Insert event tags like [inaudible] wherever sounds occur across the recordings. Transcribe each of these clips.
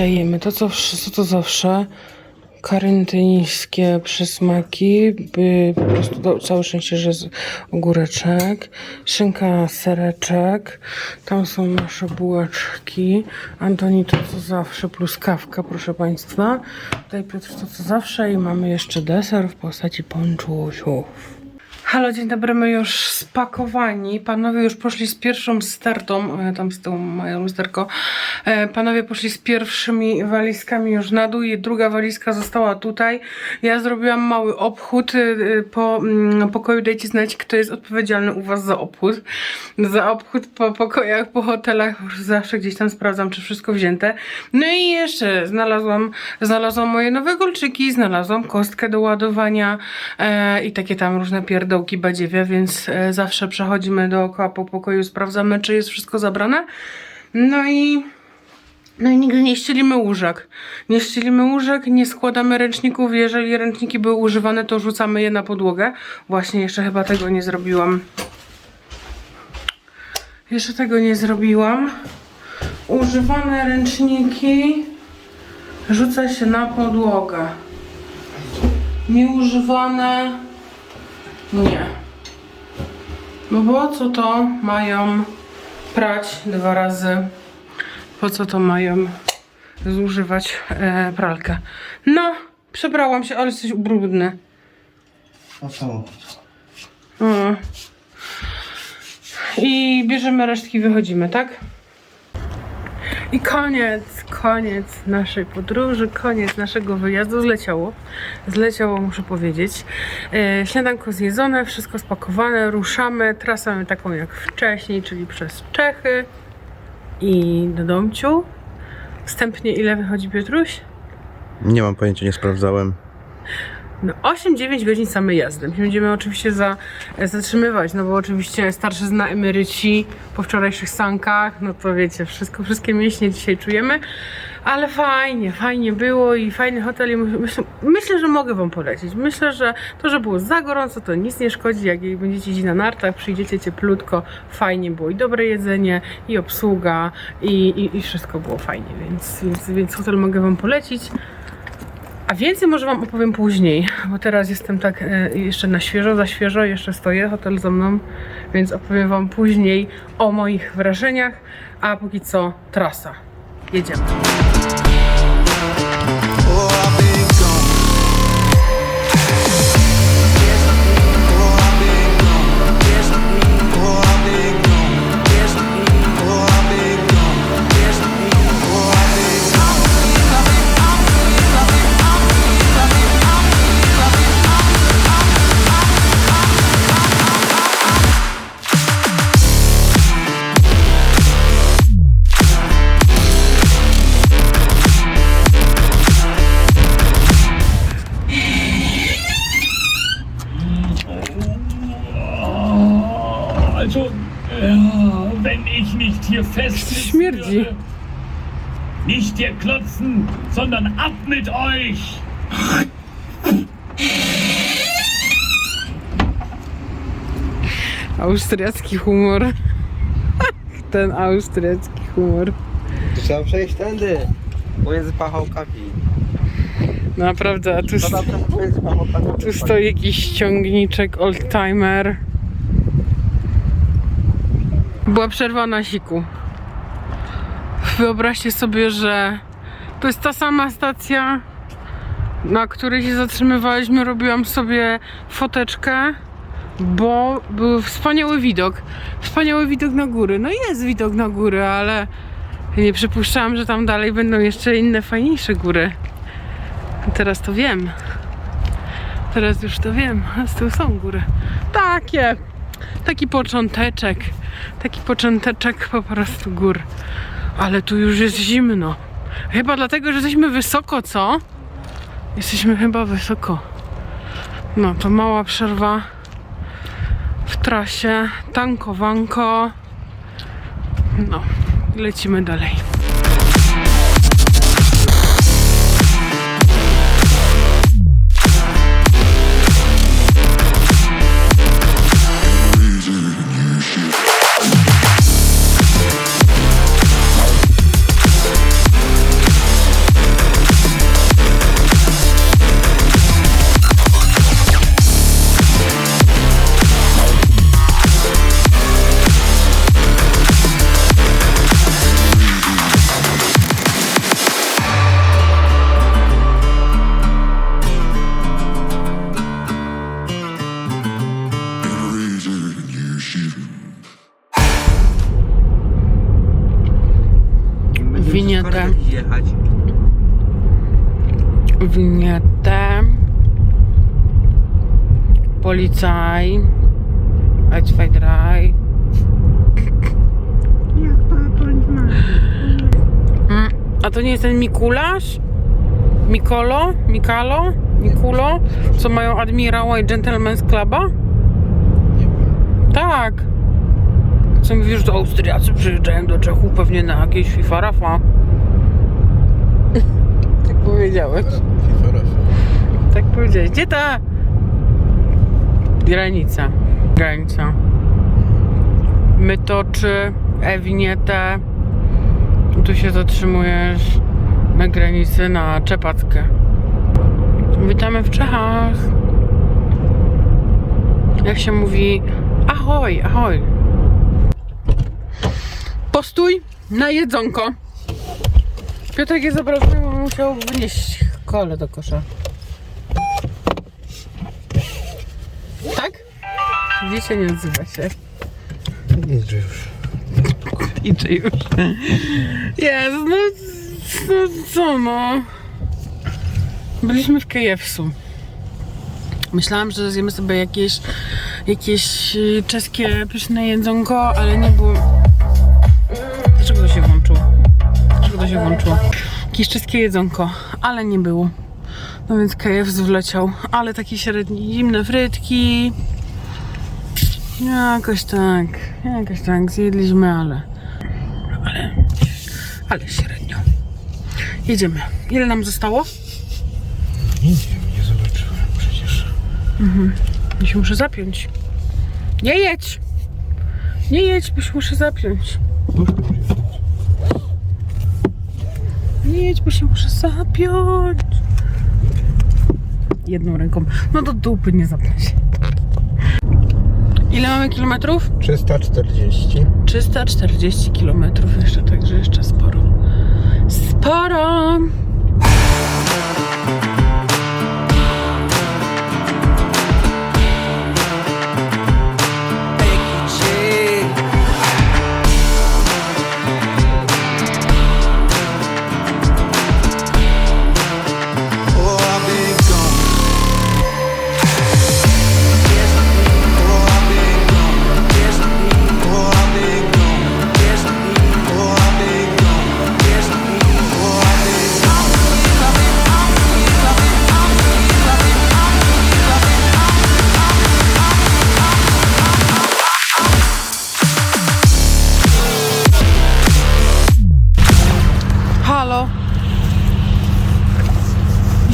Dzisiaj to, co, co to zawsze. Karentyńskie przysmaki. By po prostu do, całe szczęście, że z ogóreczek. Szynka, sereczek. Tam są nasze bułeczki. Antoni to, co zawsze, plus kawka, proszę Państwa. Tutaj Piotr to, co zawsze. I mamy jeszcze deser w postaci ponczusiów. Halo, dzień dobry, my już spakowani. Panowie już poszli z pierwszą startą, e, tam z tą mają lusterko. E, Panowie poszli z pierwszymi walizkami już na dół i druga walizka została tutaj. Ja zrobiłam mały obchód e, po mm, pokoju. Dajcie znać, kto jest odpowiedzialny u Was za obchód. Za obchód po pokojach, po hotelach. Zawsze gdzieś tam sprawdzam, czy wszystko wzięte. No i jeszcze znalazłam, znalazłam moje nowe golczyki, znalazłam kostkę do ładowania e, i takie tam różne pierdołki badziewia, więc e, zawsze przechodzimy dookoła po pokoju, sprawdzamy, czy jest wszystko zabrane. No i no i nigdy nie ścielimy łóżek. Nie ścielimy łóżek, nie składamy ręczników. Jeżeli ręczniki były używane, to rzucamy je na podłogę. Właśnie jeszcze chyba tego nie zrobiłam. Jeszcze tego nie zrobiłam. Używane ręczniki rzuca się na podłogę. Nieużywane nie. Bo po co to mają prać dwa razy? Po co to mają zużywać e, pralkę? No, przebrałam się, ale jesteś brudny. No co? Mm. I bierzemy resztki, wychodzimy, tak? I koniec, koniec naszej podróży, koniec naszego wyjazdu. Zleciało. Zleciało, muszę powiedzieć. E, śniadanko zjedzone, wszystko spakowane, ruszamy. Mamy taką jak wcześniej, czyli przez Czechy i do Domciu. Wstępnie ile wychodzi Piotruś? Nie mam pojęcia, nie sprawdzałem. No 8-9 godzin samej jazdy. Będziemy oczywiście za, zatrzymywać, no bo oczywiście starszyzna emeryci po wczorajszych sankach, no to wiecie, wszystko, wszystkie mięśnie dzisiaj czujemy, ale fajnie, fajnie było i fajny hotel i my- myślę, myślę, że mogę wam polecić. Myślę, że to, że było za gorąco, to nic nie szkodzi, jak będziecie jeździć na nartach, przyjdziecie cieplutko, fajnie było i dobre jedzenie, i obsługa, i, i, i wszystko było fajnie, więc, więc, więc hotel mogę wam polecić. A więcej może Wam opowiem później, bo teraz jestem tak e, jeszcze na świeżo, za świeżo, jeszcze stoję, hotel za mną, więc opowiem Wam później o moich wrażeniach, a póki co trasa. Jedziemy. Schmirdi. Nicht hier klotzen, sondern ab mit euch! Austriacki humor. [laughs] Ten austriacki humor. Trzeba przejść tędy, pomiędzy pachołkami. Naprawdę, a tu, pomiędzy pachołkami. tu stoi jakiś ściągniczek, oldtimer. Była przerwa na siku. Wyobraźcie sobie, że to jest ta sama stacja, na której się zatrzymywaliśmy. Robiłam sobie foteczkę, bo był wspaniały widok. Wspaniały widok na góry. No jest widok na góry, ale nie przypuszczałam, że tam dalej będą jeszcze inne, fajniejsze góry. Teraz to wiem. Teraz już to wiem. Z tyłu są góry. Takie. Taki począteczek. Taki począteczek po prostu gór. Ale tu już jest zimno. Chyba dlatego, że jesteśmy wysoko, co? Jesteśmy chyba wysoko. No to mała przerwa w trasie. Tankowanko. No, lecimy dalej. winietę. Winietę. Policaj. Eidschweigraj. Mm, a to nie jest ten Mikulasz? Mikolo? Mikalo? Mikulo? Co mają admirała i Gentleman's Cluba? Tak. Co mówisz, że to Austriacy przyjeżdżają do Czechów pewnie na jakieś FIFA Rafa. [laughs] tak powiedziałeś. Tak powiedziałeś. Gdzie ta granica? Granica. Mytoczy, Ewinietę. Tu się zatrzymujesz na granicy na Czepackę. Witamy w Czechach. Jak się mówi ahoj, ahoj. Postój na jedzonko. Piotrek jest obrażony, bo musiał wynieść kole do kosza. Tak? Wiecie, nie odzywa się. Idź już. Idzie już. Jezu, no, no co no. Byliśmy w KFC-u. Myślałam, że zjemy sobie jakieś, jakieś y, czeskie pyszne jedzonko, ale nie było... Jakieś czeskie jedzonko, ale nie było. No więc KFC wleciał, ale takie średnie, zimne frytki. Jakoś tak, jakoś tak, zjedliśmy, ale, ale, ale średnio. Jedziemy. Ile nam zostało? Nie wiem, nie zobaczyłem przecież. Ja się muszę zapiąć. Nie jedź! Nie jedź, bo się muszę zapiąć. Nie jedź, bo się muszę zapiąć. Jedną ręką. No do dupy nie zapnę się. Ile mamy kilometrów? 340. 340 km jeszcze, także jeszcze sporo. Sporo!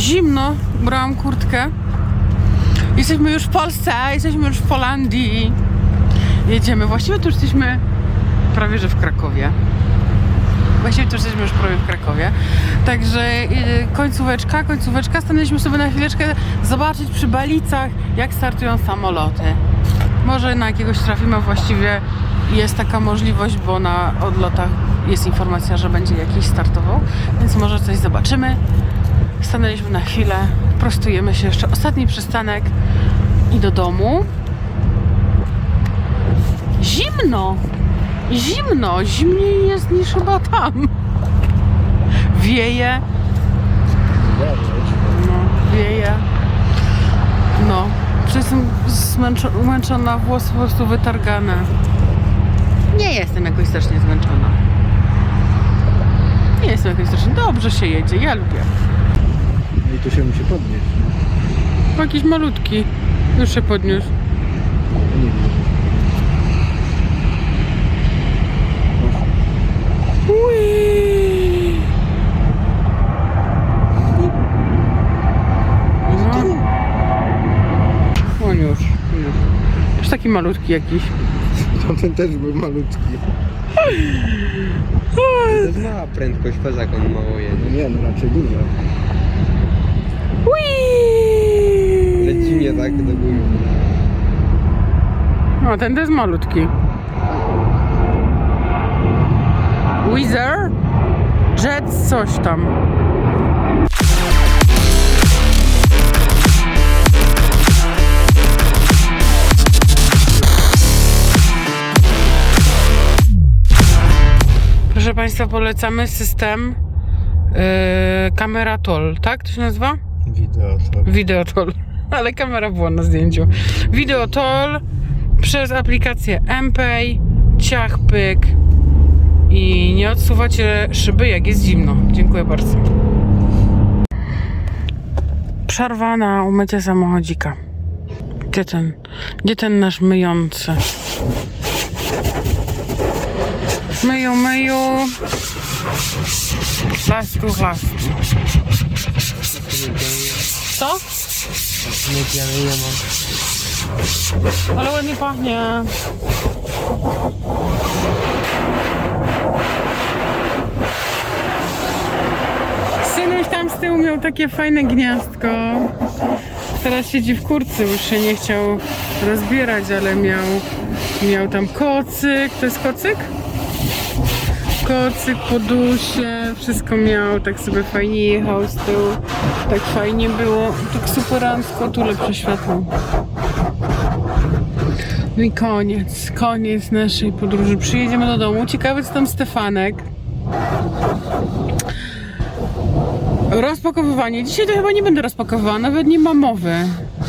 Zimno. Brałam kurtkę. Jesteśmy już w Polsce, jesteśmy już w Holandii. Jedziemy. Właściwie tu jesteśmy prawie że w Krakowie. Właściwie tu jesteśmy już prawie w Krakowie. Także y, końcóweczka, końcóweczka. Stanęliśmy sobie na chwileczkę zobaczyć przy Balicach, jak startują samoloty. Może na jakiegoś trafimy właściwie jest taka możliwość, bo na odlotach jest informacja, że będzie jakiś startował, więc może coś zobaczymy. Stanęliśmy na chwilę, prostujemy się jeszcze. Ostatni przystanek i do domu. Zimno! Zimno! Zimniej jest niż chyba tam. Wieje. No, wieje. No, jestem zmęczo- zmęczona, włosy po prostu wytargane. Nie jestem jakoś strasznie zmęczona. Nie jestem jakoś strasznie. Dobrze się jedzie, ja lubię. No i tu się musi podnieść. Jakiś malutki. Już się podniósł. Nie widzę. Ui. No. Już, już. Taki malutki jakiś. Tamten też był malutki. To jest mała prędkość, jak on mało No jedzie. nie, no raczej duża. Leci mnie tak do góry. No, ten to jest malutki. Wizard? Jet coś tam. Proszę Państwa, polecamy system kamera toll, tak to się nazywa? Wideo to. Videotol, [laughs] ale kamera była na zdjęciu. Videotol przez aplikację MPay, ciach, pyk i nie odsuwacie szyby jak jest zimno. Dziękuję bardzo. Przerwa na umycie samochodzika. Gdzie ten, gdzie ten nasz myjący? Myju, myju. Chlastu, chlastu. Co? Nie nie mam. Ale ładnie pachnie. Synuś tam z tyłu miał takie fajne gniazdko. Teraz siedzi w kurce, już się nie chciał rozbierać, ale miał, miał tam kocyk. To jest kocyk? Kocyk, podusie, wszystko miał, tak sobie fajnie jechał z tyłu. Tak fajnie było, tak superancko, tu lepsze światło. No i koniec, koniec naszej podróży. Przyjedziemy do domu. Ciekawe, co tam Stefanek. Rozpakowywanie. Dzisiaj to chyba nie będę rozpakowywała, nawet nie ma mowy.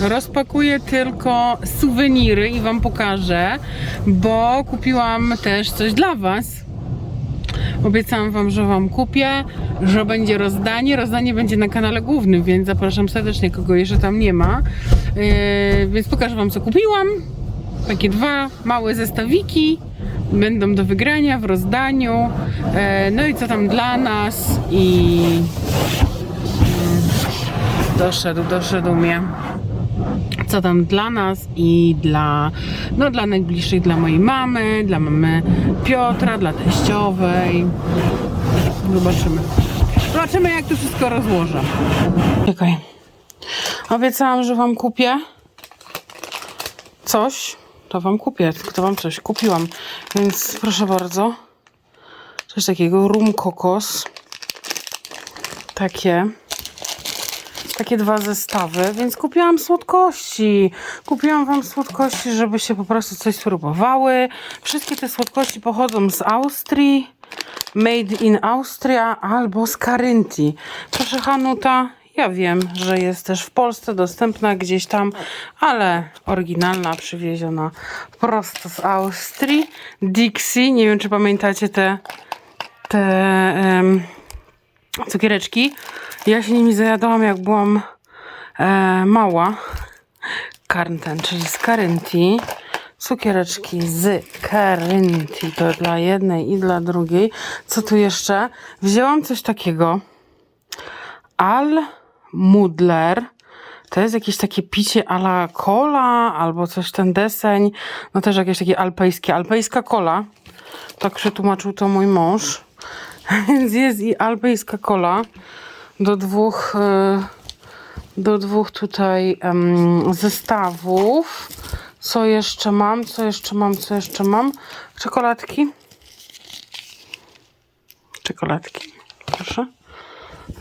Rozpakuję tylko suweniry i Wam pokażę, bo kupiłam też coś dla Was. Obiecałam Wam, że Wam kupię, że będzie rozdanie. Rozdanie będzie na kanale głównym, więc zapraszam serdecznie, kogo jeszcze tam nie ma. Yy, więc pokażę Wam, co kupiłam. Takie dwa małe zestawiki będą do wygrania w rozdaniu. E, no i co tam dla nas i mm, doszedł, doszedł mnie. Co tam dla nas i dla, no dla najbliższych, dla mojej mamy, dla mamy Piotra, dla teściowej. Zobaczymy. Zobaczymy, jak to wszystko rozłożę. Czekaj. Obiecałam, że wam kupię coś, to wam kupię, to wam coś kupiłam. Więc proszę bardzo. Coś takiego, rum kokos. Takie. Takie dwa zestawy, więc kupiłam słodkości. Kupiłam wam słodkości, żebyście po prostu coś spróbowały. Wszystkie te słodkości pochodzą z Austrii. Made in Austria albo z Carynti. Proszę Hanuta, ja wiem, że jest też w Polsce dostępna gdzieś tam, ale oryginalna, przywieziona prosto z Austrii. Dixie, nie wiem czy pamiętacie te, te em, cukiereczki. Ja się nimi zajadałam jak byłam e, mała. Karnten, czyli z Carynti. Cukiereczki z Carynti, to dla jednej i dla drugiej. Co tu jeszcze? Wzięłam coś takiego. Al Mudler. To jest jakieś takie picie a la cola albo coś ten deseń. No też jakieś takie alpejskie. Alpejska cola. Tak przetłumaczył to mój mąż. [laughs] Więc jest i alpejska cola do dwóch e, do dwóch tutaj zestawów. Co jeszcze mam? Co jeszcze mam? Co jeszcze mam? Czekoladki. Czekoladki. Proszę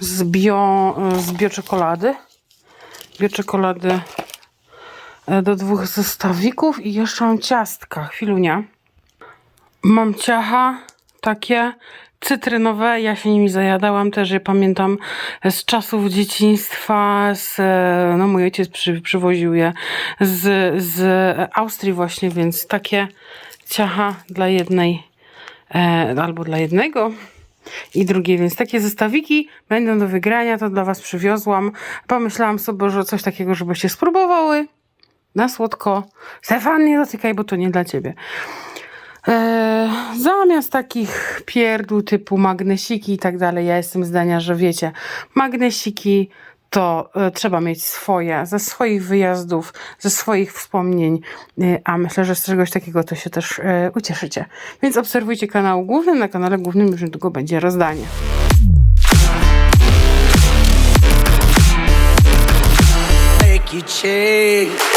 z bio, z bioczekolady. Bioczekolady e, do dwóch zestawików i jeszcze mam ciastka, chwilunia. Mam ciacha takie cytrynowe, ja się nimi zajadałam też, je pamiętam z czasów dzieciństwa, z, no mój ojciec przy, przywoził je z, z Austrii właśnie, więc takie ciacha dla jednej e, albo dla jednego i drugie, więc takie zestawiki będą do wygrania, to dla Was przywiozłam. Pomyślałam sobie, że coś takiego, żebyście spróbowały na słodko. Stefan, nie dotykaj, bo to nie dla Ciebie. Eee, zamiast takich pierdół typu magnesiki i tak dalej, ja jestem zdania, że wiecie, magnesiki to e, trzeba mieć swoje, ze swoich wyjazdów, ze swoich wspomnień, e, a myślę, że z czegoś takiego to się też e, ucieszycie. Więc obserwujcie kanał główny, na kanale głównym już niedługo będzie rozdanie. change.